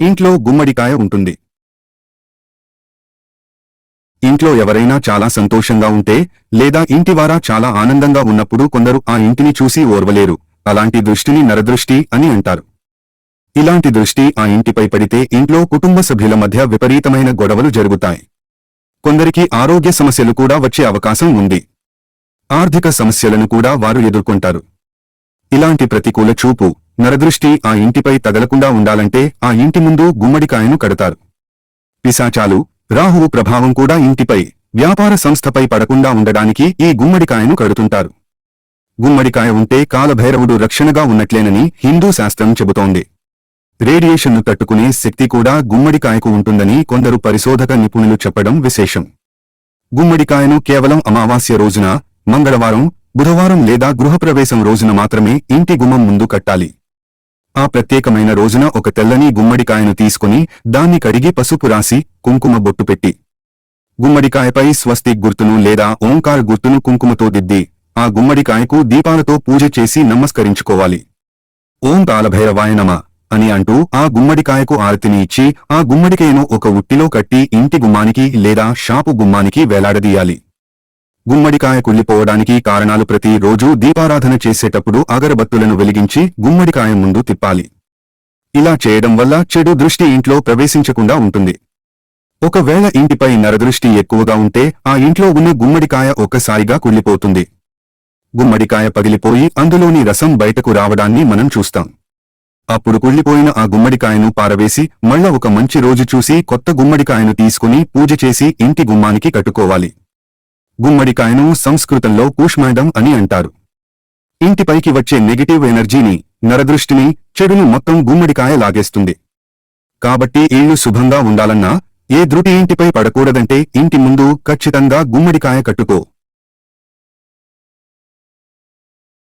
ఇంట్లో గుమ్మడికాయ ఉంటుంది. ఇంట్లో ఎవరైనా చాలా సంతోషంగా ఉంటే లేదా ఇంటివారా చాలా ఆనందంగా ఉన్నప్పుడు కొందరు ఆ ఇంటిని చూసి ఓర్వలేరు. అలాంటి దృష్టిని నరదృష్టి అని అంటారు. ఇలాంటి దృష్టి ఆ ఇంటిపై పడితే ఇంట్లో కుటుంబ సభ్యుల మధ్య విపరీతమైన గొడవలు జరుగుతాయి. కొందరికి ఆరోగ్య సమస్యలు కూడా వచ్చే అవకాశం ఉంది. ఆర్థిక సమస్యలను కూడా వారు ఎదుర్కొంటారు. ఇలాంటి ప్రతికూల చూపు నరదృష్టి ఆ ఇంటిపై తగలకుండా ఉండాలంటే ఆ ఇంటి ముందు గుమ్మడికాయను కడతారు. పిశాచాలు రాహువు ప్రభావం కూడా ఇంటిపై వ్యాపార సంస్థపై పడకుండా ఉండడానికి ఈ గుమ్మడికాయను కడుతుంటారు. గుమ్మడికాయ ఉంటే కాలభైరవుడు రక్షణగా ఉన్నట్లేనని హిందూ శాస్త్రం చెబుతోంది. రేడియేషన్ను తట్టుకునే శక్తి కూడా గుమ్మడికాయకు ఉంటుందని కొందరు పరిశోధక నిపుణులు చెప్పడం విశేషం. గుమ్మడికాయను కేవలం అమావాస్య రోజున మంగళవారం బుధవారం లేదా గృహప్రవేశం రోజున మాత్రమే ఇంటి గుమ్మం ముందు కట్టాలి. ఆ ప్రత్యేకమైన రోజున ఒక తెల్లని గుమ్మడికాయను తీసుకుని దాన్ని కడిగి పసుపు రాసి కుంకుమ బొట్టు పెట్టి. గుమ్మడికాయపై స్వస్తిక్ గుర్తును లేదా ఓంకార్ గుర్తును కుంకుమతో దిద్ది ఆ గుమ్మడికాయకు దీపాలతో పూజ చేసి నమస్కరించుకోవాలి. ఓం కాలభైరవాయ నమ అని అంటూ ఆ గుమ్మడికాయకు ఆరతిని ఇచ్చి ఆ గుమ్మడికాయను ఒక ఉట్టిలో కట్టి ఇంటి గుమ్మానికి లేదా షాపు గుమ్మానికి వేలాడదీయాలి. గుమ్మడికాయ కుళ్ళిపోవడానికి కారణాలు ప్రతి రోజు దీపారాధన చేసేటప్పుడు అగరబత్తులను వెలిగించి గుమ్మడికాయ ముందు తిప్పాలి. ఇలా చేయడం వల్ల చెడు దృష్టి ఇంట్లో ప్రవేశించకుండా ఉంటుంది. ఒకవేళ ఇంటిపై నరదృష్టి ఎక్కువగా ఉంటే ఆ ఇంట్లో ఉన్న గుమ్మడికాయ ఒక్కసారిగా కుళ్ళిపోతుంది. గుమ్మడికాయ పగిలిపోయి అందులోని రసం బయటకు రావడాన్ని మనం చూస్తాం. అప్పుడు కుళ్ళిపోయిన ఆ గుమ్మడికాయను పారవేసి మళ్ళా ఒక మంచి రోజు చూసి కొత్త గుమ్మడికాయను తీసుకుని పూజ చేసి ఇంటి గుమ్మానికి కట్టుకోవాలి. గుమ్మడికాయను సంస్కృతంలో కూష్మాండం అని అంటారు. ఇంటిపైకి వచ్చే నెగిటివ్ ఎనర్జీని నరదృష్టిని చెడును మొత్తం గుమ్మడికాయ లాగేస్తుంది. కాబట్టి ఇళ్ళు శుభంగా ఉండాలన్నా ఏ ధృతి ఇంటిపై పడకూడదంటే ఇంటి ముందు ఖచ్చితంగా గుమ్మడికాయ కట్టుకో.